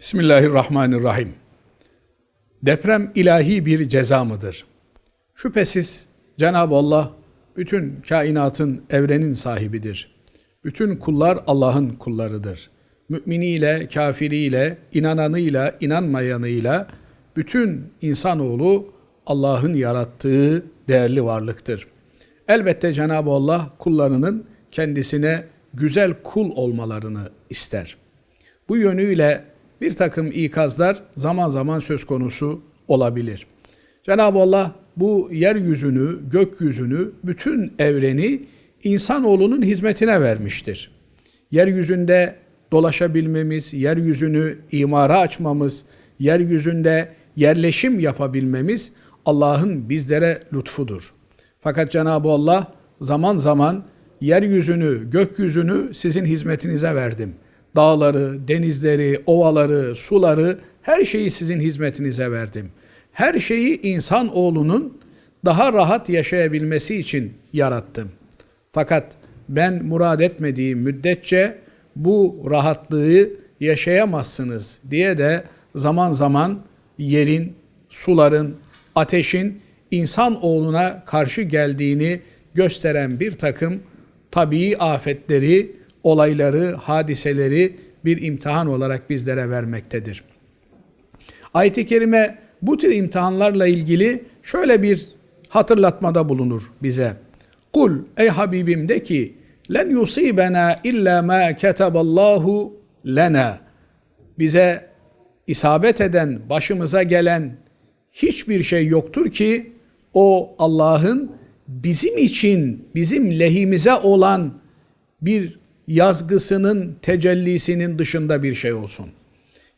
Bismillahirrahmanirrahim. Deprem ilahi bir ceza mıdır? Şüphesiz Cenab-ı Allah bütün kainatın, evrenin sahibidir. Bütün kullar Allah'ın kullarıdır. Müminiyle, kafiriyle, inananıyla, inanmayanıyla bütün insanoğlu Allah'ın yarattığı değerli varlıktır. Elbette Cenab-ı Allah kullarının kendisine güzel kul olmalarını ister. Bu yönüyle bir takım ikazlar zaman zaman söz konusu olabilir. Cenab-ı Allah bu yeryüzünü, gökyüzünü, bütün evreni insanoğlunun hizmetine vermiştir. Yeryüzünde dolaşabilmemiz, yeryüzünü imara açmamız, yeryüzünde yerleşim yapabilmemiz Allah'ın bizlere lütfudur. Fakat Cenab-ı Allah zaman zaman yeryüzünü, gökyüzünü sizin hizmetinize verdim. Dağları, denizleri, ovaları, suları her şeyi sizin hizmetinize verdim. Her şeyi insan oğlunun daha rahat yaşayabilmesi için yarattım. Fakat ben murad etmediğim müddetçe bu rahatlığı yaşayamazsınız diye de zaman zaman yerin, suların, ateşin insan oğluna karşı geldiğini gösteren bir takım tabii afetleri, olayları, hadiseleri bir imtihan olarak bizlere vermektedir. Ayet-i Kerime bu tür imtihanlarla ilgili şöyle bir hatırlatmada bulunur bize. Kul ey Habibim de ki len yusibena illa ma ketaballahu lena. Bize isabet eden, başımıza gelen hiçbir şey yoktur ki o Allah'ın bizim için, bizim lehimize olan bir yazgısının tecellisinin dışında bir şey olsun.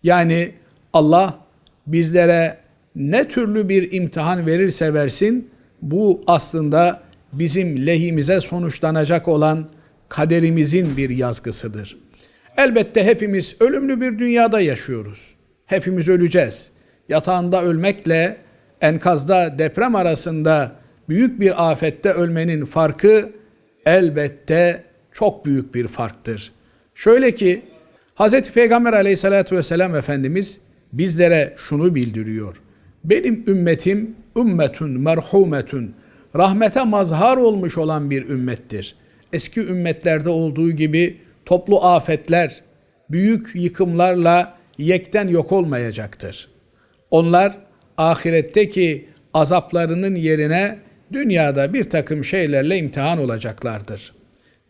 Yani Allah bizlere ne türlü bir imtihan verirse versin bu aslında bizim lehimize sonuçlanacak olan kaderimizin bir yazgısıdır. Elbette hepimiz ölümlü bir dünyada yaşıyoruz. Hepimiz öleceğiz. Yatağında ölmekle enkazda deprem arasında büyük bir afette ölmenin farkı elbette çok büyük bir farktır. Şöyle ki Hz. Peygamber aleyhissalatü vesselam Efendimiz bizlere şunu bildiriyor. Benim ümmetim ümmetun merhumetun rahmete mazhar olmuş olan bir ümmettir. Eski ümmetlerde olduğu gibi toplu afetler, büyük yıkımlarla yekten yok olmayacaktır. Onlar ahiretteki azaplarının yerine dünyada bir takım şeylerle imtihan olacaklardır.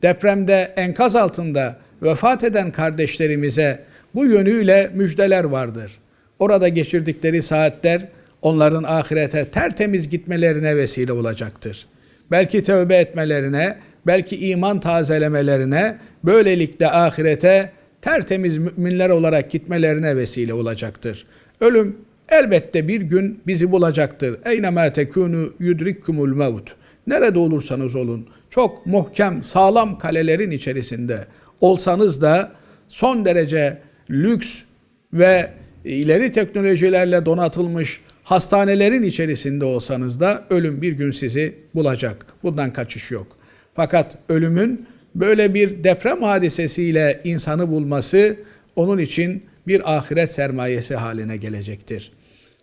Depremde enkaz altında vefat eden kardeşlerimize bu yönüyle müjdeler vardır. Orada geçirdikleri saatler onların ahirete tertemiz gitmelerine vesile olacaktır. Belki tövbe etmelerine, belki iman tazelemelerine, böylelikle ahirete tertemiz müminler olarak gitmelerine vesile olacaktır. Ölüm elbette bir gün bizi bulacaktır. Eyne ma tekunu yudrikkumul mevt. Nerede olursanız olun, çok muhkem, sağlam kalelerin içerisinde olsanız da son derece lüks ve ileri teknolojilerle donatılmış hastanelerin içerisinde olsanız da ölüm bir gün sizi bulacak. Bundan kaçış yok. Fakat ölümün böyle bir deprem hadisesiyle insanı bulması onun için bir ahiret sermayesi haline gelecektir.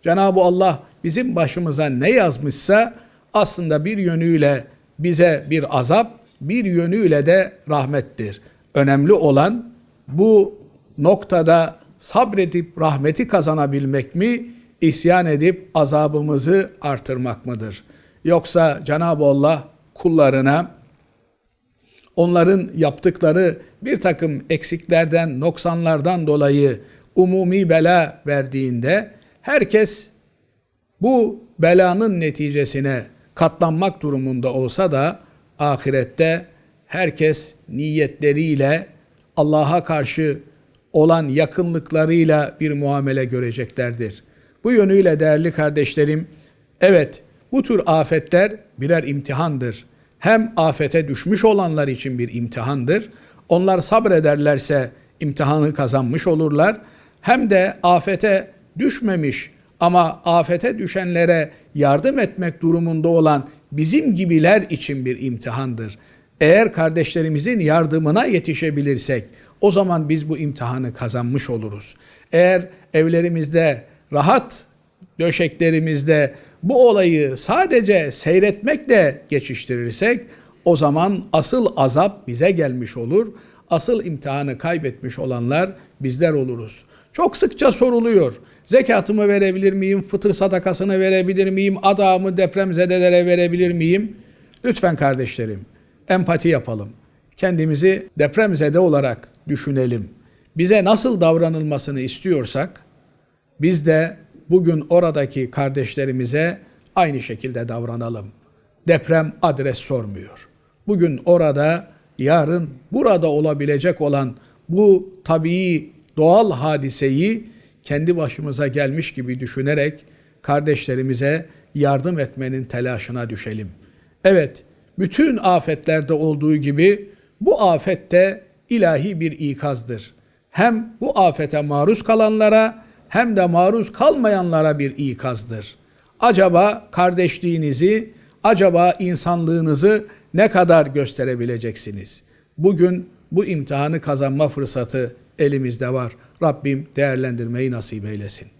Cenab-ı Allah bizim başımıza ne yazmışsa aslında bir yönüyle bize bir azap, bir yönüyle de rahmettir. Önemli olan bu noktada sabredip rahmeti kazanabilmek mi, isyan edip azabımızı artırmak mıdır? Yoksa Cenab-ı Allah kullarına onların yaptıkları bir takım eksiklerden, noksanlardan dolayı umumi bela verdiğinde herkes bu belanın neticesine katlanmak durumunda olsa da ahirette herkes niyetleriyle Allah'a karşı olan yakınlıklarıyla bir muamele göreceklerdir. Bu yönüyle değerli kardeşlerim, evet bu tür afetler birer imtihandır. Hem afete düşmüş olanlar için bir imtihandır. Onlar sabrederlerse imtihanı kazanmış olurlar. Hem de afete düşmemiş ama afete düşenlere yardım etmek durumunda olan bizim gibiler için bir imtihandır. Eğer kardeşlerimizin yardımına yetişebilirsek, O zaman biz bu imtihanı kazanmış oluruz. Eğer evlerimizde rahat döşeklerimizde bu olayı sadece seyretmekle geçiştirirsek o zaman asıl azap bize gelmiş olur. Asıl imtihanı kaybetmiş olanlar bizler oluruz. Çok sıkça soruluyor. Zekatımı verebilir miyim? Fıtır sadakasını verebilir miyim? Adamı depremzedelere verebilir miyim? Lütfen kardeşlerim empati yapalım. Kendimizi depremzede olarak düşünelim. Bize nasıl davranılmasını istiyorsak biz de bugün oradaki kardeşlerimize aynı şekilde davranalım. Deprem adres sormuyor. Bugün orada, yarın burada olabilecek olan bu tabii doğal hadiseyi kendi başımıza gelmiş gibi düşünerek kardeşlerimize yardım etmenin telaşına düşelim. Evet, bütün afetlerde olduğu gibi bu afette ilahi bir ikazdır. Hem bu afete maruz kalanlara hem de maruz kalmayanlara bir ikazdır. Acaba kardeşliğinizi, acaba insanlığınızı ne kadar gösterebileceksiniz? Bugün bu imtihanı kazanma fırsatı elimizde var. Rabbim değerlendirmeyi nasip eylesin.